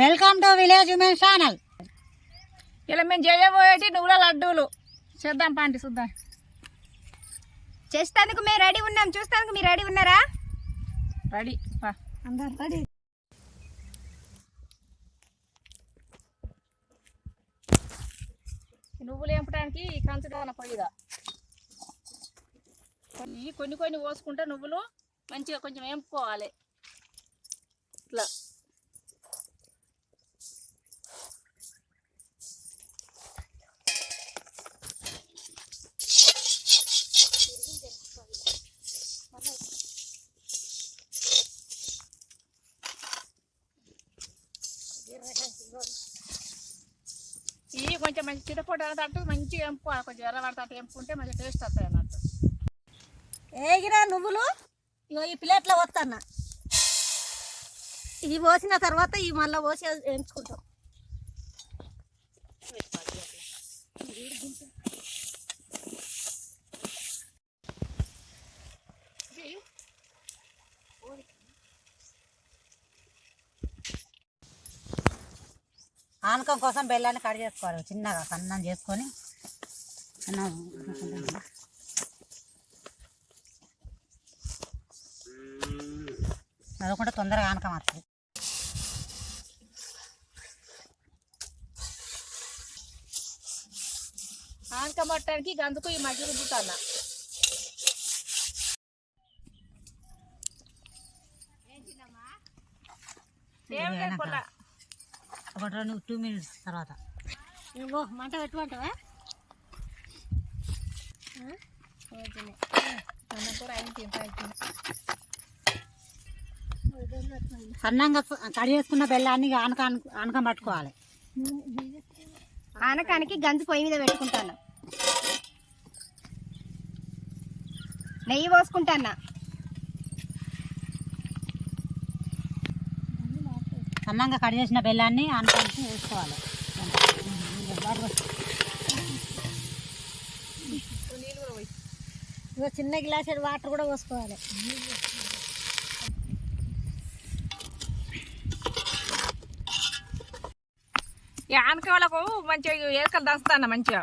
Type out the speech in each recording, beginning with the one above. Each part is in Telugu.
Welcome to village women channel. ఇలా మేము చేయబోయేటి నువ్వుల లడ్డూలు. చేద్దాం పాంటి చూద్దాం. చేస్తానికి మేము రెడీ ఉన్నాం. చూస్తానికి మీరు రెడీ ఉన్నారా? రెడీ అందరు రెడీ. ఈ నువ్వులు వేపడానికి కంచుదాన పొయ్యిగా కొన్ని కొన్ని కొన్ని పోసుకుంటే నువ్వులు మంచిగా కొంచెం వేపుకోవాలి ఇట్లా. ఇవి కొంచెం మంచి చిరపొడి అన్నట్టు మంచిగా ఎంపుకోవాలి కొంచెం ఎర్ర పడతా ఎంపుకుంటే మంచి టేస్ట్ వస్తాయి అన్నట్టు. ఏగిరా నువ్వులు? ఇగో ఈ ప్లేట్లో వస్తాన్న ఇవి పోసిన తర్వాత ఇవి మళ్ళీ పోసి ఎంచుకుంటాం ఆనకం కోసం బెల్లాన్ని కట్ చేసుకోవాలి చిన్నగా సన్నం చేసుకొని. చదువుకుంటే తొందరగా ఆనకం వస్తుంది. ఆనక మట్టడానికి గందుకు ఈ మధ్య రుద్దుతాను ఏం లేదు ఒక రెండు టూ మినిట్స్ తర్వాత. ఇగో మంట పెట్టుకుంటావా? సన్నంగా కడి చేసుకున్న బెల్లాన్ని ఆనక ఆనకం పట్టుకోవాలి. ఆనకానికి గంజి పొయ్యి మీద పెట్టుకుంటాను. నెయ్యి పోసుకుంటానా? సన్నంగా కట్ చేసిన బెల్లాన్ని ఆనకానికి వేసుకోవాలి. ఇగో చిన్న గ్లాస్ వాటర్ కూడా పోసుకోవాలి. ఈ ఆనక వాళ్ళకు మంచిగా ఏకలు దాస్తాను మంచిగా.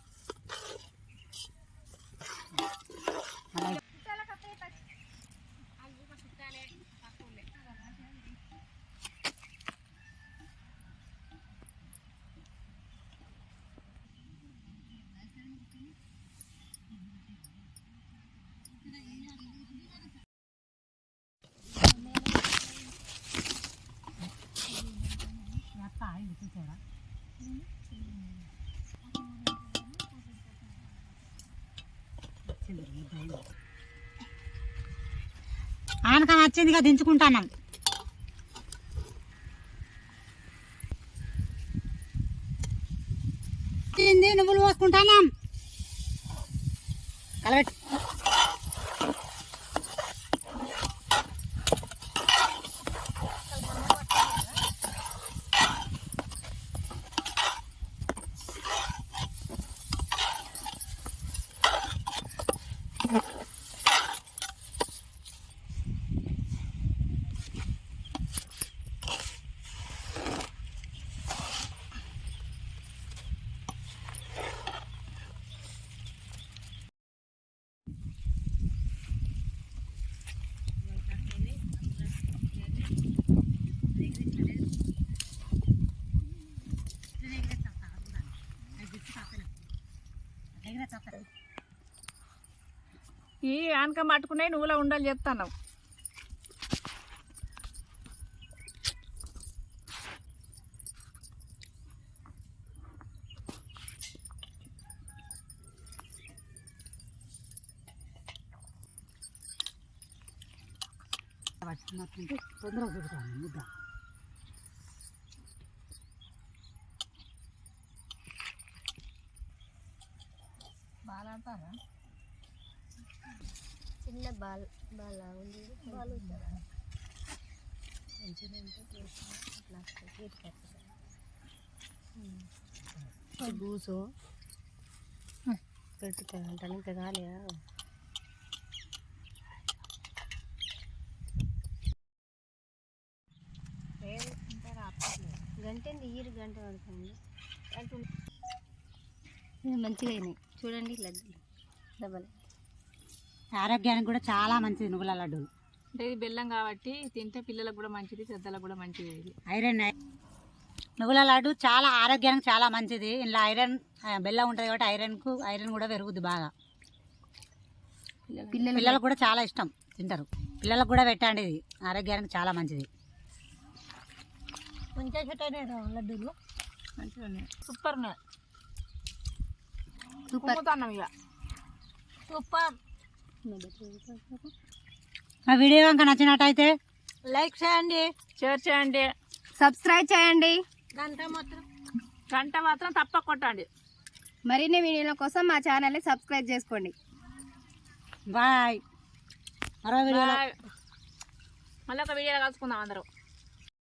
వేస్తానా ఆనకం వచ్చిందిగా దించుకుంటాను నువ్వులు పోసుకుంటాను కలవెట్టి. ఈ ఆనక పట్టుకునే నువ్వులో ఉండాలి చెప్తాను. పట్టుకున్నట్టుంటే తొందరగా ముద్ద చిన్న బాల్ బాల్ ఉంది. గూసు పెట్టుకుంటాను ఇంకా కాలేదా గంట ఈరు గంట పడుతుంది. మంచిగా అయినాయి. చూడండి లడ్డు డబల్. ఆరోగ్యానికి కూడా చాలా మంచిది నువ్వుల లడ్డు అంటే ఇది బెల్లం కాబట్టి తింటే పిల్లలకు కూడా మంచిది పెద్దలకు కూడా మంచిది ఇది. ఐరన్ నువ్వుల లడ్డు చాలా ఆరోగ్యానికి చాలా మంచిది. ఇందులో ఐరన్ బెల్లం ఉంటుంది కాబట్టి ఐరన్కు ఐరన్ కూడా పెరుగుద్ది బాగా. పిల్లలు పిల్లలకు కూడా చాలా ఇష్టం తింటారు. పిల్లలకు కూడా పెట్టండి ఇది. ఆరోగ్యానికి చాలా మంచిది. లడ్డూలు. Super super. సూపర్. మా వీడియో కనుక నచ్చినట్టయితే లైక్ చేయండి షేర్ చేయండి. సబ్స్క్రైబ్ చేయండి. గంట మొత్తం గంట మాత్రం తప్ప కొట్టండి. మరిన్ని వీడియోల కోసం మా ఛానల్ని సబ్స్క్రైబ్ చేసుకోండి. బాయ్. మరో వీడియోలో మళ్ళీ ఒక వీడియోలో కలుసుకుందాం అందరం.